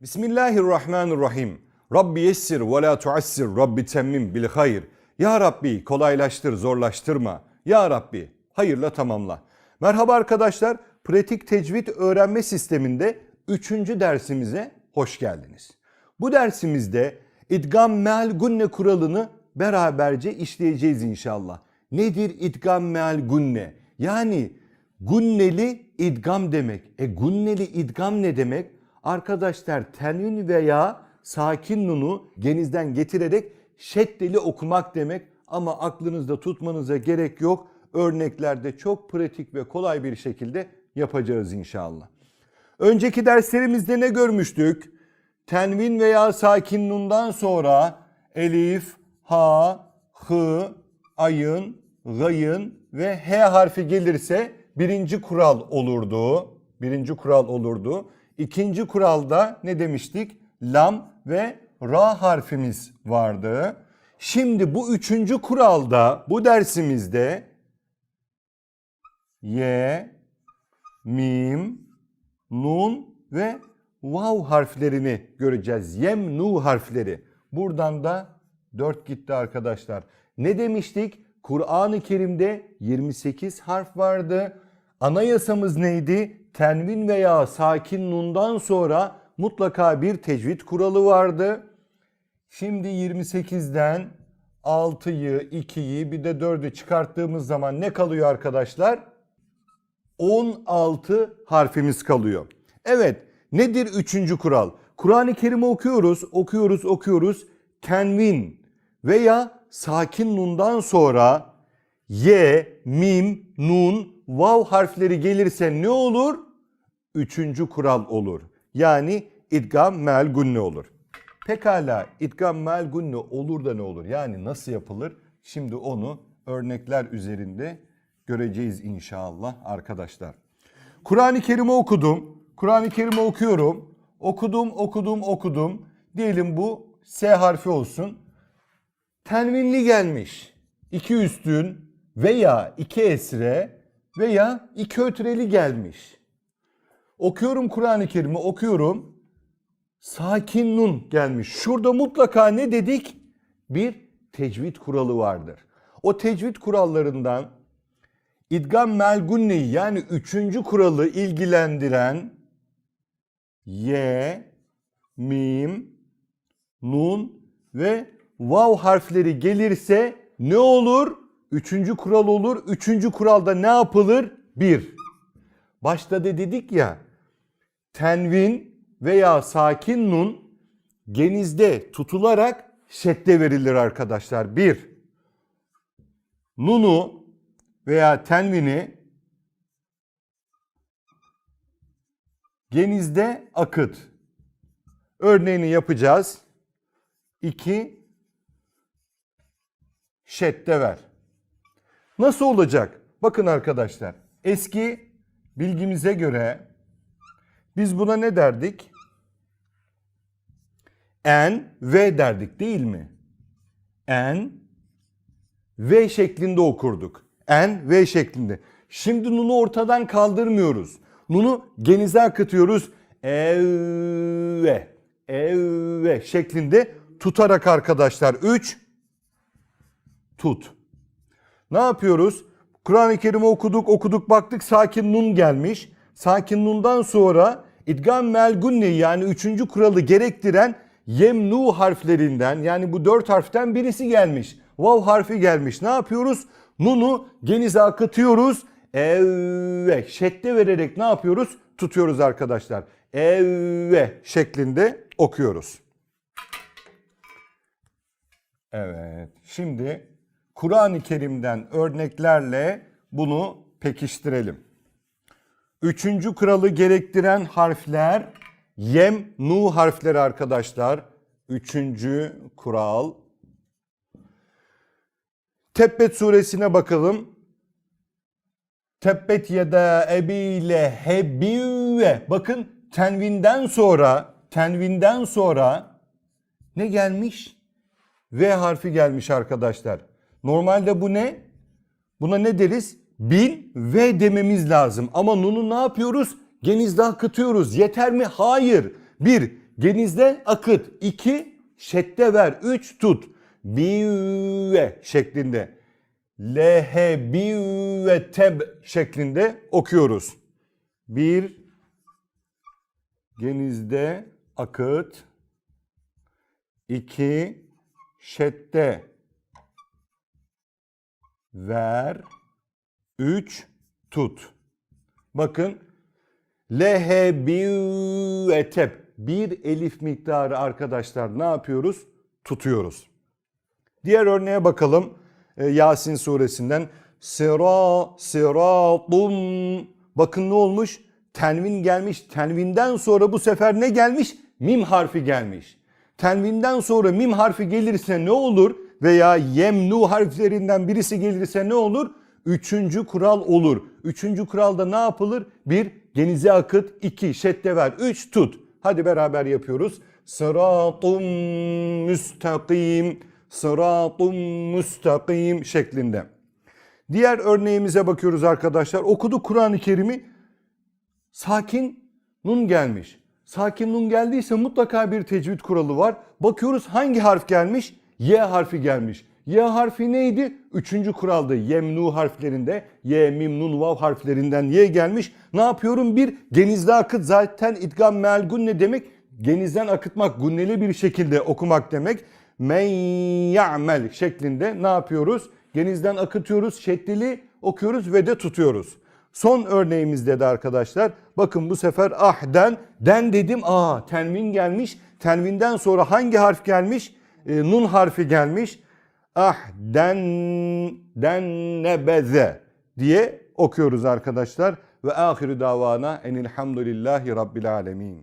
Bismillahirrahmanirrahim. Rabbi yessir ve la tuassir. Rabbi temmim bil hayır. Ya Rabbi kolaylaştır, zorlaştırma. Ya Rabbi hayırla tamamla. Merhaba arkadaşlar. Pratik tecvid öğrenme sisteminde 3. dersimize hoş geldiniz. Bu dersimizde idgam meal gunne kuralını beraberce işleyeceğiz inşallah. Nedir idgam meal gunne? Yani gunneli idgam demek. E gunneli idgam ne demek? Arkadaşlar tenvin veya sakin nunu genizden getirerek şeddeli okumak demek ama aklınızda tutmanıza gerek yok. Örneklerde çok pratik ve kolay bir şekilde yapacağız inşallah. Önceki derslerimizde ne görmüştük? Tenvin veya sakin nundan sonra elif, ha, hı, ayın, gayın ve h harfi gelirse birinci kural olurdu. Birinci kural olurdu. İkinci kuralda ne demiştik? Lam ve ra harfimiz vardı. Şimdi bu üçüncü kuralda bu dersimizde y, mim, nun ve vav harflerini göreceğiz. Yem, nu harfleri. Buradan da 4 gitti arkadaşlar. Ne demiştik? Kur'an-ı Kerim'de 28 harf vardı. Anayasamız neydi? Tenvin veya sakin nundan sonra mutlaka bir tecvid kuralı vardı. Şimdi 28'den 6'yı, 2'yi bir de 4'ü çıkarttığımız zaman ne kalıyor arkadaşlar? 16 harfimiz kalıyor. Evet nedir üçüncü kural? Kur'an-ı Kerim'i okuyoruz, okuyoruz, okuyoruz. Tenvin veya sakin nundan sonra y, mim, nun, vav harfleri gelirse ne olur? Üçüncü kural olur. Yani idgam mel gunne olur. Pekala idgam mel gunne olur da ne olur? Yani nasıl yapılır? Şimdi onu örnekler üzerinde göreceğiz inşallah arkadaşlar. Kur'an-ı Kerim'i okudum. Kur'an-ı Kerim'i okuyorum. Okudum, okudum, okudum. Diyelim bu S harfi olsun. Tenvinli gelmiş. İki üstün veya iki esre veya iki ötreli gelmiş. Okuyorum Kur'an-ı Kerim'i okuyorum. Sakin nun gelmiş. Şurada mutlaka ne dedik? Bir tecvid kuralı vardır. O tecvid kurallarından İdgam melgunneyi yani üçüncü kuralı ilgilendiren Y, Mim, Nun ve Vav harfleri gelirse ne olur? Üçüncü kural olur. Üçüncü kuralda ne yapılır? Bir. Başta da dedik ya tenvin veya sakin nun genizde tutularak şedde verilir arkadaşlar. Bir. Nunu veya tenvini genizde akıt. Örneğini yapacağız. 2 şedde ver. Nasıl olacak? Bakın arkadaşlar. Eski bilgimize göre biz buna ne derdik? En ve derdik değil mi? En V şeklinde okurduk. En V şeklinde. Şimdi nunu ortadan kaldırmıyoruz. Nunu genize akıtıyoruz. Evve, evve şeklinde tutarak arkadaşlar. 3 tut. Ne yapıyoruz? Kur'an-ı Kerim'i okuduk, okuduk, baktık sakin nun gelmiş. Sakin nundan sonra idgam melgunne yani üçüncü kuralı gerektiren yemnu harflerinden yani bu dört harften birisi gelmiş. Vav harfi gelmiş. Ne yapıyoruz? Nunu genize akıtıyoruz. Evve şedde vererek ne yapıyoruz? Tutuyoruz arkadaşlar. Evve şeklinde okuyoruz. Evet. Şimdi Kur'an-ı Kerim'den örneklerle bunu pekiştirelim. Üçüncü kuralı gerektiren harfler yem, nu harfleri arkadaşlar. Üçüncü kural. Tebbet suresine bakalım. Tebbet yeda ebiyle hebive. Bakın tenvinden sonra, tenvinden sonra ne gelmiş? V harfi gelmiş arkadaşlar. Normalde bu ne? Buna ne deriz? Bin V dememiz lazım. Ama nunu ne yapıyoruz? Genizde akıtıyoruz. Yeter mi? Hayır. Bir, Genizde akıt. 2 şedde ver. 3 tut. Bive şeklinde. Lehe bive teb şeklinde okuyoruz. Bir genizde akıt. 2 şedde ver. 3 tut. Bakın lehebiyeteb bir elif miktarı arkadaşlar ne yapıyoruz? Tutuyoruz. Diğer örneğe bakalım. Ee, Yasin suresinden sıra sıratum bakın ne olmuş? Tenvin gelmiş. Tenvinden sonra bu sefer ne gelmiş? Mim harfi gelmiş. Tenvinden sonra mim harfi gelirse ne olur? Veya yemnu harflerinden birisi gelirse ne olur? Üçüncü kural olur. Üçüncü kuralda ne yapılır? Bir, genize akıt. iki şedde ver. Üç, tut. Hadi beraber yapıyoruz. Sıratun müstakim, sıratun müstakim şeklinde. Diğer örneğimize bakıyoruz arkadaşlar. Okudu Kur'an-ı Kerim'i sakin nun gelmiş. Sakin nun geldiyse mutlaka bir tecvid kuralı var. Bakıyoruz hangi harf gelmiş? Y harfi gelmiş. Y harfi neydi? Üçüncü kuraldı. Yemnu harflerinde Y, mim, nun, vav harflerinden Y gelmiş. Ne yapıyorum? Bir, genizde akıt zaten idgam meal gunne demek. Genizden akıtmak, gunneli bir şekilde okumak demek. Men ya'mel şeklinde ne yapıyoruz? Genizden akıtıyoruz, şeddeli okuyoruz ve de tutuyoruz. Son örneğimizde de arkadaşlar bakın bu sefer ahden den dedim aa tenvin gelmiş. Tenvinden sonra hangi harf gelmiş? E, nun harfi gelmiş. Ahden den nebeze diye okuyoruz arkadaşlar. Ve ahiru davana enilhamdülillahi rabbil alemin.